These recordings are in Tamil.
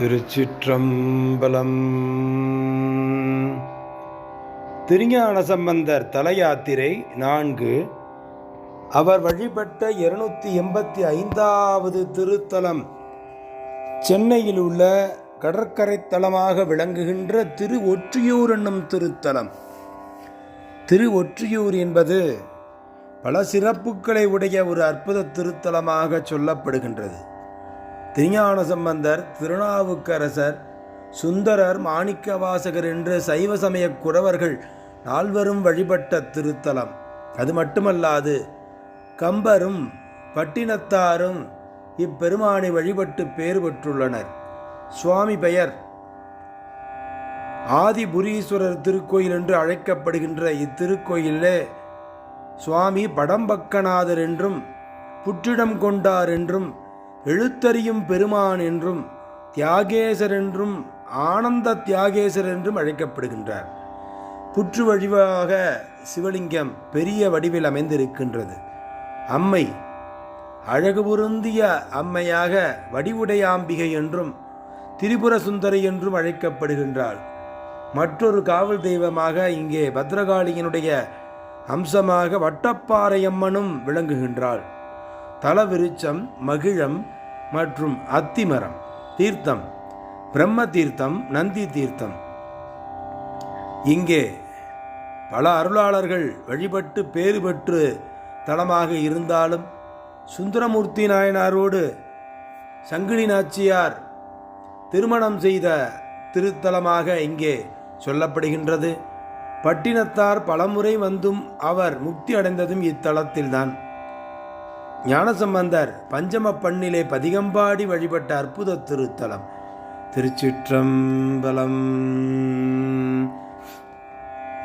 திருச்சிற்றம்பலம். திருஞான சம்பந்தர் தல யாத்திரை நான்கு. அவர் வழிபட்ட இருநூத்தி எண்பத்தி ஐந்தாவது திருத்தலம். சென்னையில் உள்ள கடற்கரை தலமாக விளங்குகின்ற திரு ஒற்றியூர் என்னும் திருத்தலம். திரு ஒற்றியூர் என்பது பல சிறப்புகளை உடைய ஒரு அற்புத திருத்தலமாக சொல்லப்படுகின்றது. திருஞான சம்பந்தர் திருநாவுக்கரசர் சுந்தரர் மாணிக்கவாசகர் என்று சைவ சமய குறவர்கள் நால்வரும் வழிபட்ட திருத்தலம். அது மட்டுமல்லாது கம்பரும் பட்டினத்தாரும் இப்பெருமானை வழிபட்டு பேறு பெற்றுள்ளனர். சுவாமி பெயர் ஆதிபுரீஸ்வரர் திருக்கோயில் என்று அழைக்கப்படுகின்ற இத்திருக்கோயிலே சுவாமி படம்பக்கநாதர் என்றும் புற்றிடம் கொண்டார் என்றும் எழுத்தறியும் பெருமான் என்றும் தியாகேசர் என்றும் ஆனந்த தியாகேசர் என்றும் அழைக்கப்படுகின்றார். புற்று வழிவாக சிவலிங்கம் பெரிய வடிவில் அமைந்திருக்கின்றது. அம்மை அழகு பொருந்திய அம்மையாக வடிவுடையாம்பிகை என்றும் திரிபுர சுந்தரி என்றும் அழைக்கப்படுகின்றாள். மற்றொரு காவல் தெய்வமாக இங்கே பத்ரகாளியினுடைய அம்சமாக வட்டப்பாறையம்மனும் விளங்குகின்றாள். தலவிருச்சம் மகிழம் மற்றும் அத்திமரம் தீர்த்தம் பிரம்ம தீர்த்தம் நந்தி தீர்த்தம் இங்கே பல அருளாளர்கள் வழிபட்டு பேறு பெற்று தலமாக இருந்தாலும் சுந்தரமூர்த்தி நாயனாரோடு சங்கிலி நாச்சியார் திருமணம் செய்த திருத்தலமாக இங்கே சொல்லப்படுகின்றது. பட்டினத்தார் பலமுறை வந்தும் அவர் முக்தி அடைந்ததும் இத்தலத்தில்தான். ஞானசம்பந்தர் பஞ்சம பண்ணிலே பதிகம்பாடி வழிபட்ட அற்புத திருத்தலம். திருச்சிற்றம்பலம்.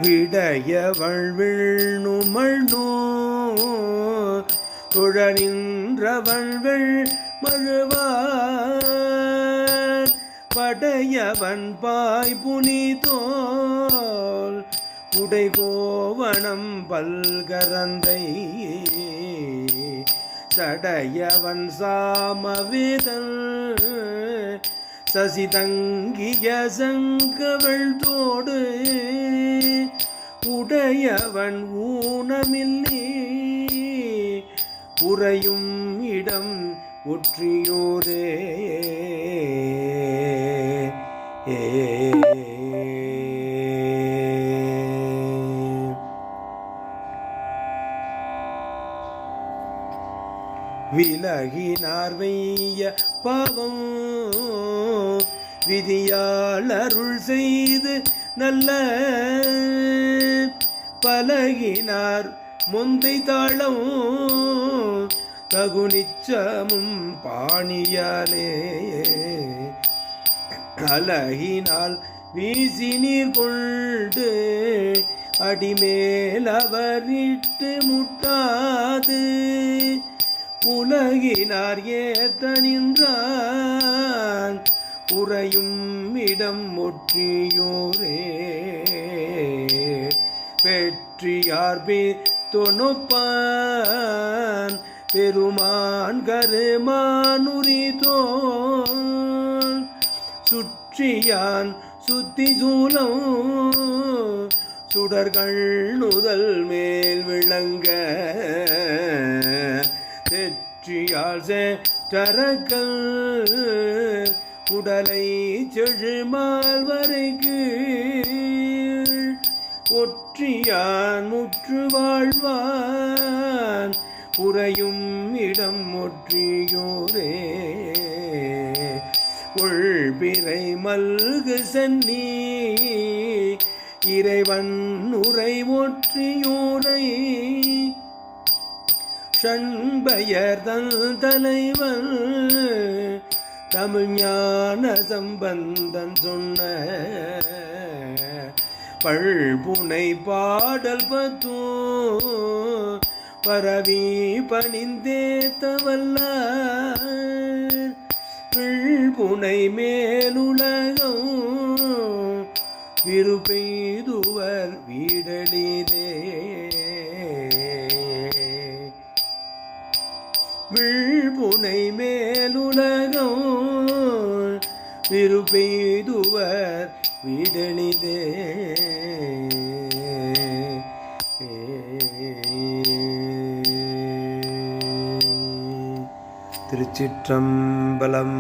விடைய வழ்விழ்நுமழ்நோ துழநின்றவள்வள் மழுவார். படையவன் பாய் புனிதோல் உடைகோவனம் கோவணம் பல்கரந்தை சடையவன் சாமவேதல் சசிதங்கிய சங்கவள் தோடு உடையவன் ஊனமில்லே உறையும் இடம் ஒற்றியோரே. ஏ விலகினார் வைய பாவம். விதியால் அருள் செய்து நல்ல பலகினார் முந்தை தாளம் தகுநிச்சமும் பாணியாலே. அலகினால் வீசி நீர் கொண்டு அடிமேல் அவர் இட்டு முட்டாது. உலகினார் ஏத்த நின்றான் உறையும் இடம் ஒற்றியோரே. வெற்றியார் பே தொணுப்பான் பெருமான் கருமானுரி சுற்றியான் சுத்தி சூலம் சுடர்கள் நுதல் மேல் விளங்க. தெற்றியால் தரக்கல் உடலை செழுமால் வரைக்கு ஒற்றியான் முற்று வாழ்வான் உறையும் இடம் ஒற்றியோரே. உள்பிறை மல்கு சன்னி இறைவன் உரை ஒற்றியோரை. ஷண்பயர் தலைவன் தமிழ் ஞான சம்பந்தன் சொன்ன பழ்புனை பாடல் பத்தோ பரவி பணிந்தேத்தவல்ல பிழ்புனை மேலுலகம் விருப்பெய்துவர் வீடலிதே புனை மேலுலகம் விருப்பெய்துவர் வீடெளிதே திருச்சிற்றம்பலம்